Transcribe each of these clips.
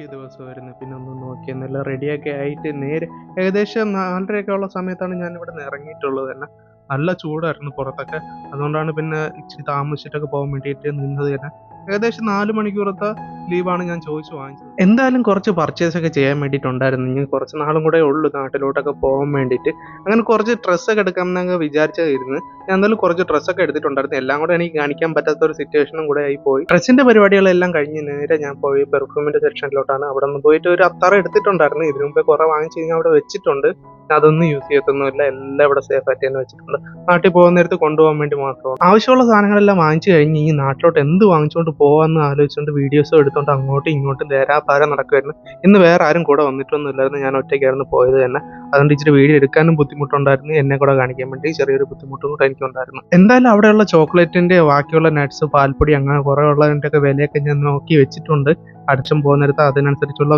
കിട്ടിയ ദിവസമായിരുന്നു. പിന്നെ ഒന്നും നോക്കിയെന്നില്ല റെഡിയൊക്കെ ആയിട്ട് നേരെ ഏകദേശം നാലരയൊക്കെ ഉള്ള സമയത്താണ് ഞാൻ ഇവിടെ നിന്ന് ഇറങ്ങിയിട്ടുള്ളത് തന്നെ. നല്ല ചൂടായിരുന്നു പുറത്തൊക്കെ. അതുകൊണ്ടാണ് പിന്നെ ഇച്ചിരി താമസിച്ചിട്ടൊക്കെ പോകാൻ വേണ്ടിയിട്ട് നിന്നത് തന്നെ. ഏകദേശം നാല് മണിക്കൂറത്തെ ലീവാണ് ഞാൻ ചോദിച്ചു വാങ്ങിച്ചത്. എന്തായാലും കുറച്ച് പർച്ചേസ് ഒക്കെ ചെയ്യാൻ വേണ്ടിയിട്ടുണ്ടായിരുന്നു. ഇനി കുറച്ച് നാളും കൂടെ ഉള്ളൂ നാട്ടിലോട്ടൊക്കെ പോകാൻ വേണ്ടിയിട്ട്. അങ്ങനെ കുറച്ച് ഡ്രസ്സൊക്കെ എടുക്കാം എന്നൊക്കെ വിചാരിച്ചായിരുന്നു. ഞാൻ എന്തായാലും കുറച്ച് ഡ്രസ്സൊക്കെ എടുത്തിട്ടുണ്ടായിരുന്നു. എല്ലാം കൂടെ എനിക്ക് കാണിക്കാൻ പറ്റാത്ത ഒരു സിറ്റുവേഷനും കൂടെ ആയി പോയി ഡ്രസ്സിന്റെ പരിപാടികളെല്ലാം കഴിഞ്ഞ് നേരെ ഞാൻ പോയി പെർഫ്യൂമിന്റെ സെക്ഷനിലോട്ടാണ് അവിടെ നിന്ന് പോയിട്ട് ഒരു അത്താറ എടുത്തിട്ടുണ്ടായിരുന്നു. ഇതിനു മുമ്പേ കുറെ വാങ്ങിച്ചു കഴിഞ്ഞാൽ അവിടെ വെച്ചിട്ടുണ്ട്. അതൊന്നും യൂസ് ചെയ്യത്തൊന്നുമില്ല. എല്ലാം ഇവിടെ സേഫ് ആയിട്ട് തന്നെ വെച്ചിട്ടുണ്ട്. നാട്ടിൽ പോകുന്ന നേരത്ത് കൊണ്ടുപോകാൻ വേണ്ടി മാത്രം. ആവശ്യമുള്ള സാധനങ്ങളെല്ലാം വാങ്ങിച്ചു കഴിഞ്ഞ് ഈ നാട്ടിലോട്ട് എന്ത് വാങ്ങിച്ചുകൊണ്ട് പോകാമെന്ന് ആലോചിച്ചുകൊണ്ട് വീഡിയോസും എടുത്തുകൊണ്ട് അങ്ങോട്ടും ഇങ്ങോട്ടും ലേരാപാര നടക്കുമായിരുന്നു ഇന്ന് വേറെ ആരും കൂടെ വന്നിട്ടൊന്നുമില്ലായിരുന്നു. ഞാൻ ഒറ്റയ്ക്കായിരുന്നു പോയത് തന്നെ. അതുകൊണ്ട് ഇച്ചിരി വീഡിയോ എടുക്കാനും ബുദ്ധിമുട്ടുണ്ടായിരുന്നു. എന്നെ കൂടെ കാണിക്കാൻ വേണ്ടി ചെറിയൊരു ബുദ്ധിമുട്ടും കൂടെ എനിക്കുണ്ടായിരുന്നു. എന്തായാലും അവിടെയുള്ള ചോക്ലേറ്റിന്റെ ബാക്കിയുള്ള നട്ട്സ് പാൽപ്പൊടി അങ്ങനെ കുറേ ഉള്ളതിന്റെ ഒക്കെ വിലയൊക്കെ ഞാൻ നോക്കി വെച്ചിട്ടുണ്ട്. അടിച്ചും പോകുന്ന നേരത്ത് അതിനനുസരിച്ചുള്ള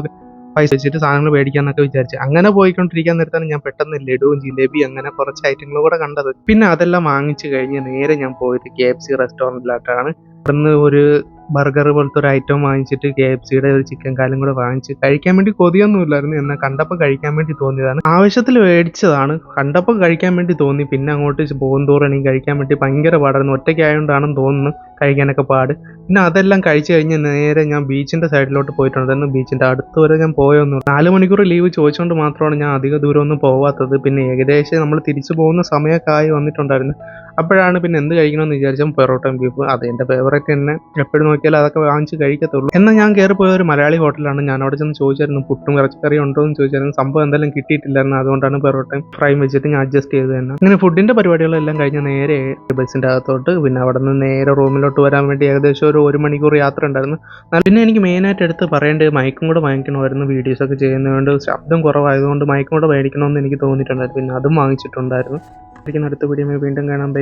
പൈസ വെച്ചിട്ട് സാധനങ്ങൾ മേടിക്കാന്നൊക്കെ വിചാരിച്ചു. അങ്ങനെ പോയിക്കൊണ്ടിരിക്കാൻ നേരത്താണ് ഞാൻ പെട്ടെന്ന് ലഡുവും ജിലേബി അങ്ങനെ കുറച്ച് ഐറ്റങ്ങൾ കൂടെ കണ്ടത്. പിന്നെ അതെല്ലാം വാങ്ങിച്ചു കഴിഞ്ഞ് നേരെ ഞാൻ പോയത് കെ എഫ് സി റെസ്റ്റോറന്റിലോട്ടാണ് അവിടുന്ന് ഒരു ബർഗർ പോലത്തെ ഒരു ഐറ്റം വാങ്ങിച്ചിട്ട് കെ എഫ് സിയുടെ ഒരു ചിക്കൻ കാലും കൂടെ വാങ്ങിച്ച് കഴിക്കാൻ വേണ്ടി കൊതിയൊന്നുമില്ലായിരുന്നു. എന്നാൽ കണ്ടപ്പോൾ കഴിക്കാൻ വേണ്ടി തോന്നിയതാണ്. ആവശ്യത്തിൽ മേടിച്ചതാണ്. കണ്ടപ്പോൾ കഴിക്കാൻ വേണ്ടി തോന്നി. പിന്നെ അങ്ങോട്ട് പോകും തോറും എനിക്ക് കഴിക്കാൻ വേണ്ടി ഭയങ്കര പാടായിരുന്നു. ഒറ്റയ്ക്കായതുകൊണ്ടാണെന്ന് തോന്നുന്നു. കഴിക്കാനൊക്കെ പാട്. പിന്നെ അതെല്ലാം കഴിച്ചു കഴിഞ്ഞ് നേരെ ഞാൻ ബീച്ചിന്റെ സൈഡിലോട്ട് പോയിട്ടുണ്ടായിരുന്നു. ബീച്ചിന്റെ അടുത്ത് വരെ ഞാൻ പോയൊന്നും. നാല് മണിക്കൂർ ലീവ് ചോദിച്ചുകൊണ്ട് മാത്രമാണ് ഞാൻ അധിക ദൂരമൊന്നും പോവാത്തത്. പിന്നെ ഏകദേശം നമ്മൾ തിരിച്ചു പോകുന്ന സമയമൊക്കെ ആയി വന്നിട്ടുണ്ടായിരുന്നു. അപ്പോഴാണ് പിന്നെ എന്ത് കഴിക്കണമെന്ന് വിചാരിച്ചാൽ പെറോട്ടയും ബീഫ് അത് എന്റെ ഫേവറേറ്റ് തന്നെ. എപ്പോഴും നോക്കിയാൽ അതൊക്കെ വാങ്ങിച്ച് കഴിക്കത്തുള്ളൂ. എന്നാൽ ഞാൻ കയറി പോയ ഒരു മലയാളി ഹോട്ടലാണ് ഞാൻ അവിടെ ചെന്ന് ചോദിച്ചായിരുന്നു പുട്ടും ഇറച്ചിക്കറി ഉണ്ടോ എന്ന് ചോദിച്ചായിരുന്നു സംഭവം എന്തെങ്കിലും കിട്ടിയിട്ടില്ലായിരുന്നു. അതുകൊണ്ടാണ് പെറോട്ടയും ഫ്രൈ വെച്ചിട്ട് ഞാൻ അഡ്ജസ്റ്റ് ചെയ്ത് തന്നെ. അങ്ങനെ ഫുഡിന്റെ പരിപാടികളെല്ലാം കഴിഞ്ഞ് നേരെ ബസ്സിന്റെ അകത്തോട്ട്. പിന്നെ അവിടെ നിന്ന് നേരെ റൂമിലോട്ട് വരാൻ വേണ്ടി ഏകദേശം ഒരു ഒരു മണിക്കൂർ യാത്ര ഉണ്ടായിരുന്നു. പിന്നെ എനിക്ക് മെയിനായിട്ട് എടുത്ത് പറയേണ്ടത് മൈക്കും കൂടെ വാങ്ങിക്കണമായിരുന്നു വീഡിയോസൊക്കെ ചെയ്യുന്നതുകൊണ്ട് ശബ്ദം കുറവായതുകൊണ്ട് മൈക്കും കൂടെ മേടിക്കണമെന്ന് എനിക്ക് തോന്നിയിട്ടുണ്ടായിരുന്നു. പിന്നെ അതും വാങ്ങിച്ചിട്ടുണ്ടായിരുന്നു. അടുത്ത വീഡിയോ വീണ്ടും കാണാൻ